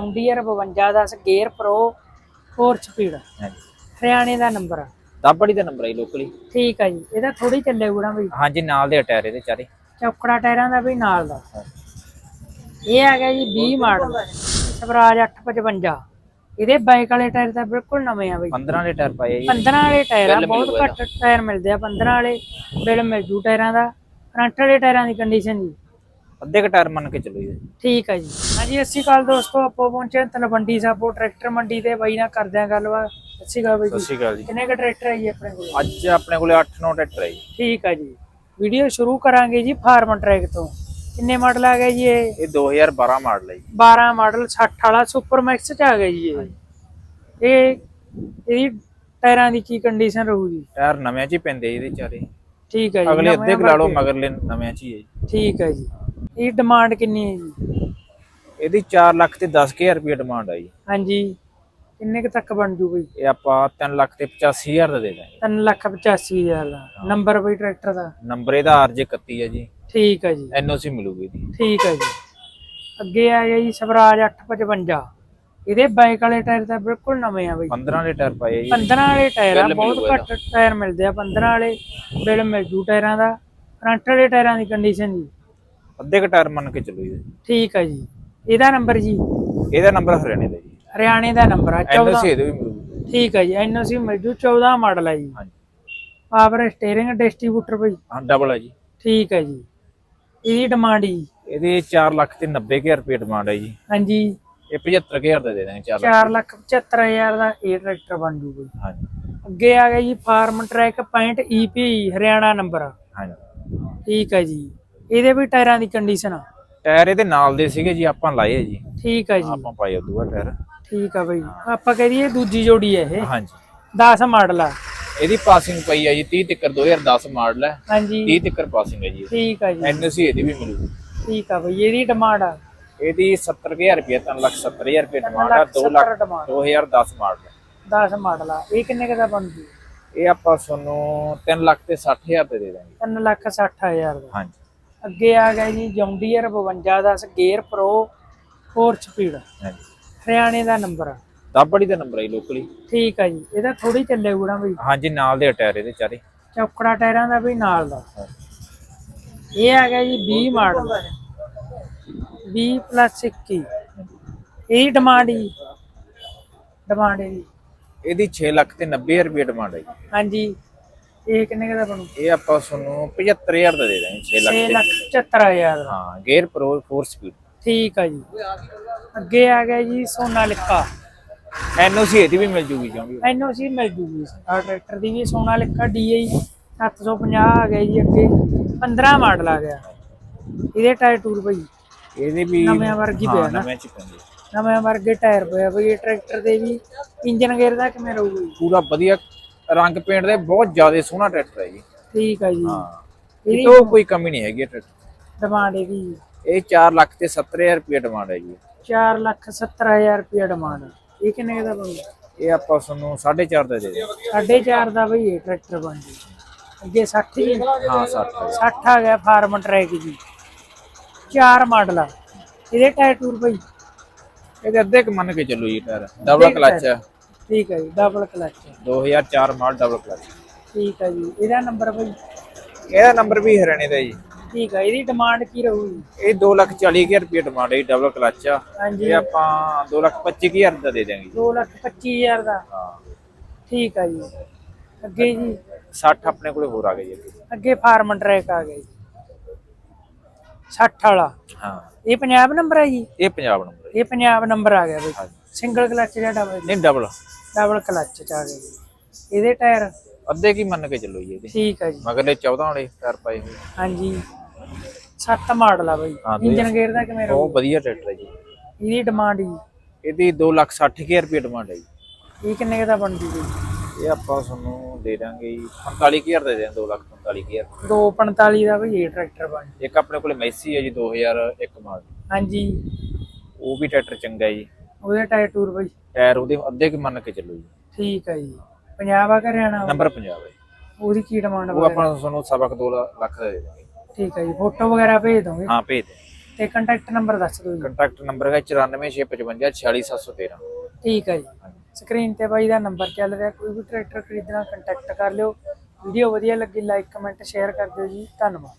John Deere 5210 gear pro 4 speed ਹਾਂਜੀ। ਹਰਿਆਣੇ ਦਾ ਨੰਬਰ ਆ। ਦਾਬੜੀ ਦਾ ਨੰਬਰ ਹੈ ਲੋਕਲੀ ਠੀਕ ਆ ਜੀ ਇਹਦਾ ਥੋੜੀ ਚੱਲੇ ਗੁਣਾ ਬਈ ਹਾਂਜੀ ਨਾਲ ਦੇ ਟਾਇਰ ਇਹਦੇ ਚਾਰੇ। ਚੌਕੜਾ ਟਾਇਰਾਂ ਦਾ ਵੀ ਨਾਲ ਦਾ। ਇਹ ਆ ਗਿਆ ਜੀ 20 ਮਾਡਲ। ਸਵਰਾਜ 855 ਇਹਦੇ ਬਾਈਕ ਵਾਲੇ ਟਾਇਰ ਤਾਂ ਬਿਲਕੁਲ ਨਵੇਂ ਆ ਬਈ। 15 ਦੇ ਟਾਇਰ ਪਾਏ ਆ ਜੀ। 15 ਵਾਲੇ ਟਾਇਰ ਆ ਬਿੱਲ ਬਹੁਤ ਮਿਲੂਗਾ ਘੱਟ ਟਾਇਰ ਮਿਲਦੇ ਆ 15 ਵਾਲੇ। ਬਿੱਲ ਮਿਲ ਜੂ ਟਾਇਰਾਂ ਦਾ। ਫਰੰਟ ਵਾਲੇ ਟਾਇਰਾਂ ਦੀ ਕੰਡੀਸ਼ਨ ਜੀ। ਅੱਧੇ ਕ ਟਾਇਰ ਮੰਨ ਕੇ ਚੱਲੋ ਜੀ। ਠੀਕ ਹੈ ਜੀ। ਹਾਂਜੀ ਸਤਿ ਸ਼੍ਰੀ ਅਕਾਲ ਦੋਸਤੋ ਆਪੋ ਪਹੁੰਚੇ ਤਲਵੰਡੀ ਸਾਬੋ ਟਰੈਕਟਰ ਮੰਡੀ ਤੇ ਬਾਈ ਨਾਲ ਕਰਦੇ ਆ ਗੱਲਬਾਤ। ਸਤਿ ਸ਼੍ਰੀ ਅਕਾਲ ਬਾਈ ਸਤਿ ਜੀ ਸ਼੍ਰੀ ਅਕਾਲ ਜੀ। ਕਿੰਨੇ ਕ ਟਰੈਕਟਰ ਹੈ ਜੀ ਆਪਣੇ ਕੋਲ? ਅੱਜ ਆਪਣੇ ਕੋਲੇ 8-9 ਟਰੈਕਟਰ ਹੈ ਜੀ ਠੀਕ ਹੈ ਜੀ। ਵੀਡੀਓ ਸ਼ੁਰੂ ਕਰਾਂਗੇ ਜੀ ਫਾਰਮ ਟਰੈਕ ਤੋਂ। ਕਿੰਨੇ ਮਾਡਲ ਆ ਗਿਆ ਜੀ ਇਹ? ਇਹ 2012 ਮਾਡਲ ਹੈ ਜੀ। 12 ਮਾਡਲ 60 ਵਾਲਾ ਸੁਪਰ ਮੈਕਸ ਚ ਆ ਗਿਆ ਜੀ ਇਹ। ਇਹ ਇਹਦੀ ਟਾਇਰਾਂ ਦੀ ਕੀ ਕੰਡੀਸ਼ਨ ਰਹੂਗੀ? ਟਾਇਰ ਨਵੇਂ ਚ ਹੀ ਪੈਂਦੇ ਇਹਦੇ ਚਾਰੇ। ਠੀਕ ਹੈ ਜੀ ਅਗਲੇ ਅੱਧੇ ਕੁ ਲਾ ਲਓ। ਮਗਰਲੇ ਨਵੇਂ ਚ ਹੀ ਹੈ ਜੀ। ਠੀਕ ਹੈ ਜੀ। ਇਹ ਡਿਮਾਂਡ ਕਿੰਨੀ ਹੈ ਜੀ? ਇਹਦੀ 4 ਲੱਖ ਤੇ 10000 ਰੁਪਏ ਡਿਮਾਂਡ ਆ ਜੀ। ਹਾਂਜੀ। ਕਿੰਨੇ ਕੁ ਤੱਕ ਬਣ ਜੂ ਬਈ? ਇਹ ਆਪਾਂ 3 ਲੱਖ ਤੇ 85000 ਦਾ ਦੇ ਦਾਂਗੇ। 3 ਲੱਖ 85 ਹਜ਼ਾਰ ਦਾ। ਨੰਬਰ ਬਈ ਟਰੈਕਟਰ ਦਾ? ਨੰਬਰ ਇਹਦਾ RJ 31 ਹੈ ਜੀ। ਠੀਕ ਹੈ ਜੀ। NOC ਮਿਲੂਗੀ ਠੀਕ ਹੈ ਜੀ। ਅੱਗੇ ਆ ਗਿਆ ਜੀ ਸਵਰਾਜ 855 ਇਹਦੇ ਬਾਈਕ ਵਾਲੇ ਟਾਇਰ ਤਾਂ ਬਿਲਕੁਲ ਨਵੇਂ ਆ ਬਈ। 15 ਦੇ ਟਾਇਰ ਪਾਏ ਜੀ। 15 ਵਾਲੇ ਟਾਇਰ ਆ। ਬਹੁਤ ਘੱਟ ਟਾਇਰ ਮਿਲਦੇ ਆ। 15 ਵਾਲੇ ਬਿੱਲ ਮਿਲ ਜੂ ਟਾਇਰਾਂ ਦਾ। ਫਰੰਟ ਵਾਲੇ ਟਾਇਰਾਂ ਦੀ ਕੰਡੀਸ਼ਨ ਜੀ। ਅੱਧੇ ਕ ਟਾਇਰ ਮੰਨ ਕੇ ਚੱਲੋ ਜੀ। ਠੀਕ ਹੈ ਜੀ। ਇਹਦਾ ਨੰਬਰ ਜੀ? ਇਹਦਾ ਨੰਬਰ ਹਰਿਆਣੇ ਦਾ ਜੀ। ਹਰਿਆਣੇ ਦਾ ਨੰਬਰ ਆ 14 NOC ਇਹਦੇ ਵੀ ਮਿਲੂਗੀ ਠੀਕ ਹੈ ਜੀ ਐਨਓਸੀ ਮਿਲ ਜੂ 14 ਮਾਡਲ ਹੈ ਜੀ। ਹਾਂਜੀ। ਪਾਵਰ ਸਟੀਅਰਿੰਗ ਡਿਸਟ੍ਰੀਬਿਊਟਰ ਬਈ। ਹਾਂ ਡਬਲ ਹੈ ਜੀ। ਠੀਕ ਹੈ ਜੀ। ਇਹਦੀ ਡਿਮਾਂਡ ਜੀ? ਇਹਦੇ 4 ਲੱਖ ਤੇ 90000 ਰੁਪਏ ਡਿਮਾਂਡ ਹੈ ਜੀ। ਹਾਂਜੀ। ਇਹ 75000 ਦਾ ਦੇ ਦਾਂਗੇ 4 ਲੱਖ। 4 ਲੱਖ 75000 ਦਾ ਇਹ ਟਰੈਕਟਰ ਬਣ ਜੂ ਬਈ। ਹਾਂਜੀ। ਅੱਗੇ ਆ ਗਿਆ ਜੀ Farmtrac 65 EP Haryana number. ਹਾਂਜੀ। ਠੀਕ ਹੈ ਜੀ। ਇਹਦੇ ਵੀ ਟਾਇਰਾਂ ਦੀ ਕੰਡੀਸ਼ਨ ਆ। ਟਾਇਰ ਇਹਦੇ ਨਾਲ ਦੇ ਸੀਗੇ ਜੀ ਆਪਾਂ ਲਾਏ ਆ ਜੀ। ਠੀਕ ਹੈ ਜੀ। ਆਪਾਂ ਪਾਏ ਉਦੋਂ ਬਾਅਦ ਟਾਇਰ। ਠੀਕ ਆ ਬਈ। ਆਪਾਂ ਕਹਿ ਦਈਏ ਦੂਜੀ ਜੋੜੀ ਹੈ ਇਹ। ਹਾਂਜੀ। 10 ਮਾਡਲ ਆ। ਇਹਦੀ ਪਾਸਿੰਗ ਪਈ ਹੈ ਜੀ 30 ਤੱਕਰ 2010 ਮਾਡਲ ਹੈ ਹਾਂਜੀ। 30 ਤੱਕਰ ਪਾਸਿੰਗ ਹੈ ਜੀ। ਠੀਕ ਆ ਜੀ। ਐਨਓਸੀ ਇਹਦੀ ਵੀ ਮਿਲੂਗੀ ਠੀਕ ਆ ਬਈ ਇਹਦੀ ਡਿਮਾਂਡ ਆ। ਇਹਦੀ 70000 ਰੁਪਏ 3 ਲੱਖ 70000 ਰੁਪਏ ਡਿਮਾਂਡ ਆ 2 ਲੱਖ ਡਿਮਾਂਡ 2010 ਮਾਡਲ ਹੈ। 10 ਮਾਡਲ ਆ। ਇਹ ਕਿੰਨੇ ਦਾ ਬਣ ਜੂ ਇਹ ਆਪਾਂ ਤੁਹਾਨੂੰ 3 ਲੱਖ ਤੇ 60000 ਤੇ ਦੇ ਦਾਂਗੇ। 3 ਲੱਖ 60000 ਦਾ। ਹਾਂਜੀ। ਅੱਗੇ ਆ ਗਿਆ ਜੀ ਜੌਂਡੀਅਰ 5210 ਗੇਅਰ ਪ੍ਰੋ 4 ਸਪੀਡ ਹਰਿਆਣੇ ਦਾ ਨੰਬਰ ਆ। ਦਾਬੜੀ ਦਾ ਨੰਬਰ ਹੈ ਲੋਕਲੀ ਠੀਕ ਆ ਜੀ ਇਹਦਾ ਥੋੜੀ ਚੱਲੇ ਗੁਣਾ ਬਈ। ਹਾਂਜੀ ਨਾਲ ਦੇ ਟਾਇਰ ਇਹਦੇ ਚਾਰੇ। ਚੌਕੜਾ ਟਾਇਰਾਂ ਦਾ ਵੀ ਨਾਲ ਦਾ। ਇਹ ਆ ਗਿਆ ਜੀ 20 ਮਾਡਲ। 20 ਪਲੱਸ 21 ਇਹ ਡਿਮਾਂਡ ਜੀ। ਡਿਮਾਂਡ ਇਹਦੀ ਇਹਦੀ 6 ਲੱਖ ਤੇ 90000 ਰੁਪਏ ਡਿਮਾਂਡ ਹੈ ਜੀ। ਹਾਂਜੀ। ਇਹ ਕਿੰਨੇ ਕੁ ਦਾ ਬਣੂ? ਇਹ ਆਪਾਂ ਤੁਹਾਨੂੰ 75000 ਦਾ ਦੇ ਦਾਂਗੇ 6 ਲੱਖ 6 ਤੇ ਲੱਖ 74000 ਦਾ। ਹਾਂ ਗੇਅਰ ਪ੍ਰੋ 4 ਸਪੀਡ ਠੀਕ ਆ ਜੀ। ਅੱਗੇ ਆ ਗਿਆ ਜੀ ਸੋਨਾ ਲਿਖਾ ਐਨਓਸੀ ਇਹਦੀ ਵੀ ਮਿਲ ਜੂਗੀ ਕਿਉਂਕਿ। ਐਨਓਸੀ ਮਿਲ ਜੂਗੀ। ਆ ਟਰੈਕਟਰ ਦੀ ਵੀ ਸੋਨਾ ਲਿਖਾ ਡੀਆਈ 750 ਆ ਗਿਆ ਜੀ ਅੱਗੇ। 15 ਮਾਡਲ ਆ ਗਿਆ। ਇਹਦੇ ਟਾਇਰ ਟੂਰ ਭਾਈ ਇਹਦੇ ਵੀ ਨਵੇਂ ਵਰਗੀ ਪਿਆ ਨਾ। ਨਵੇਂ ਚ ਪੈਂਦੇ। ਨਵੇਂ ਵਰਗੇ ਟਾਇਰ ਪਿਆ ਬਈ ਇਹ ਟਰੈਕਟਰ ਦੇ ਵੀ ਇੰਜਨ ਗੇਅਰ ਦਾ ਕਿਵੇਂ ਰਹੂਗਾ ਜੀ? ਪੂਰਾ ਵਧੀਆ ਰੰਗ ਪੇਂਟ ਦੇ ਬਹੁਤ ਜ਼ਿਆਦਾ ਸੋਹਣਾ ਟਰੈਕਟਰ ਹੈ ਜੀ। ਠੀਕ ਆ ਜੀ। ਹਾਂ। ਇਹਦੀ ਇਹ ਤੋਂ ਕੋਈ ਕਮੀ ਨਹੀਂ ਹੈਗੀ ਟਰੈਕਟਰ ਡਿਮਾਂਡ ਇਹਦੀ ਜੀ। ਇਹ 4 ਲੱਖ ਤੇ 70000 ਰੁਪਏ ਡਿਮਾਂਡ ਹੈ ਜੀ। 4 ਲੱਖ 70000 ਰੁਪਏ ਡਿਮਾਂਡ ਇਹ ਕਿੰਨੇ ਦਾ ਬਣੂਗਾ ਇਹ ਆਪਾਂ ਤੁਹਾਨੂੰ 4.5 ਦਾ ਦੇ ਦਿਆਂਗੇ। ਸਾਢੇ ਚਾਰ ਦਾ ਬਈ ਇਹ ਟਰੈਕਟਰ ਬਣ ਜੂ ਅੱਗੇ 60 ਜੀ ਹਾਂ। 60 60 ਆ ਗਿਆ ਫਾਰਮ ਟਰੈਕ ਜੀ। ਚਾਰ ਮਾਡਲ ਆ। ਇਹਦੇ ਟਾਇਰ ਟੂਰ ਭਾਈ ਇਹਦੇ ਅੱਧੇ ਕ ਮੰਨ ਕੇ ਚੱਲੋ ਜੀ ਟਾਇਰ। ਡਬਲ ਕਲਚ ਹੈ ਠੀਕ ਹੈ ਜੀ double clutch 2004 model double clutch ਠੀਕ ਹੈ ਜੀ ਇਹਦਾ ਨੰਬਰ ਭਾਈ ਇਹਦਾ ਨੰਬਰ ਵੀ ਹਰਿਆਣੇ ਦਾ ਜੀ। ਠੀਕ ਹੈ ਇਹਦੀ ਡਿਮਾਂਡ ਕੀ ਰਹੂਗੀ ਇਹ 240000 ਰੁਪਏ ਡਿਮਾਂਡ ਹੈ ਡਬਲ ਕਲਚ ਆ। ਹਾਂਜੀ। ਇਹ ਆਪਾਂ 225000 ਦਾ ਦੇ ਦਿਆਂਗੇ ਜੀ। 2 ਲੱਖ 25000 ਦਾ? ਹਾਂ। ਠੀਕ ਹੈ ਜੀ। ਅੱਗੇ ਜੀ? 60 ਆਪਣੇ ਕੋਲੇ ਹੋਰ ਆ ਗਏ ਜੀ ਅੱਗੇ। ਅੱਗੇ ਫਾਰਮ ਟਰੈਕ ਆ ਗਿਆ ਜੀ। 60 ਵਾਲਾ। ਹਾਂ। ਇਹ ਪੰਜਾਬ ਨੰਬਰ ਹੈ ਜੀ? ਇਹ ਪੰਜਾਬ ਨੰਬਰ ਹੈ। ਇਹ ਪੰਜਾਬ ਨੰਬਰ ਆ ਗਿਆ ਬਈ। ਸਿੰਗਲ ਕਲਚ ਜਾਂ ਡਬਲ ਨਹੀਂ ਡਬਲ ਡਬਲ ਕਲਚ ਚ ਆ ਜੀ ਇਹਦੇ ਟਾਇਰ? ਅੱਧੇ ਕੀ ਮੰਨ ਕੇ ਚੱਲੋ ਜੀ ਇਹਦੇ। ਠੀਕ ਹੈ ਜੀ। ਮਗਰਲੇ 14 ਵਾਲੇ ਟਾਇਰ ਪਾਏ ਹੋਏ। ਹਾਂਜੀ। 7 ਮਾਡਲ ਆ ਬਈ। ਹਾਂ, ਇੰਜਨ ਗੇਅਰ ਦਾ ਕਿਵੇਂ ਰਹੂ? ਬਹੁਤ ਵਧੀਆ ਟਰੈਕਟਰ ਹੈ ਜੀ। ਇਹਦੀ ਡਿਮਾਂਡ ਜੀ। ਇਹਦੀ 260000 ਰੁਪਏ ਡਿਮਾਂਡ ਹੈ ਜੀ। ਇਹ ਕਿੰਨੇ ਕੁ ਦਾ ਬਣ ਜੂਗੀ ਇਹ ਆਪਾਂ ਤੁਹਾਨੂੰ ਦੇ ਦਾਂਗੇ ਜੀ 45000 ਦੇ ਦੇਂ 245000 245 ਦਾ ਬਈ ਇਹ ਟਰੈਕਟਰ ਬਣ ਜੂ। ਇੱਕ ਆਪਣੇ ਕੋਲੇ ਮੈਸੀ ਹੈ ਜੀ 2001 ਮਾਡਲ। ਹਾਂਜੀ। ਉਹ ਵੀ ਟਰੈਕਟਰ ਚੰਗਾ ਹੈ ਜੀ। ਉਹਦੇ ਟਾਇਰ ਟੂਰ ਬਾਈ। ਟਾਇਰ ਉਹਦੇ ਅੱਧੇ ਮੰਨ ਕੇ ਚੱਲੋ ਜੀ। ਠੀਕ ਹੈ ਜੀ। ਪੰਜਾਬ ਆ ਕਿ ਹਰਿਆਣਾ ਨੰਬਰ 50 ਹੈ ਉਹਦੀ ਕੀ ਡਿਮਾਂਡ ਉਹ ਆਪਾਂ ਤੁਹਾਨੂੰ ਸਬਕ 2 ਲੱਖ ਦੇ ਦਾਂਗੇ। ਠੀਕ ਹੈ ਜੀ ਫੋਟੋ ਵਗੈਰਾ ਭੇਜ ਦੋਗੇ? ਹਾਂ ਭੇਜ ਦੇ ਤੇ ਕੰਟੈਕਟ ਨੰਬਰ ਦੱਸ ਦਿਓ ਜੀ। ਕੰਟੈਕਟ ਨੰਬਰ ਹੈ 9465546713 ਠੀਕ ਹੈ ਜੀ। ਸਕਰੀਨ ਤੇ ਬਾਈ ਦਾ ਨੰਬਰ ਚੱਲ ਰਿਹਾ। ਕੋਈ ਵੀ ਟਰੈਕਟਰ ਖਰੀਦਣਾ ਕੰਟੈਕਟ ਕਰ ਲਿਓ। ਵੀਡੀਓ ਵਧੀਆ ਲੱਗੀ ਲਾਈਕ ਕਮੈਂਟ ਸ਼ੇਅਰ ਕਰ ਦਿਓ ਜੀ। ਧੰਨਵਾਦ।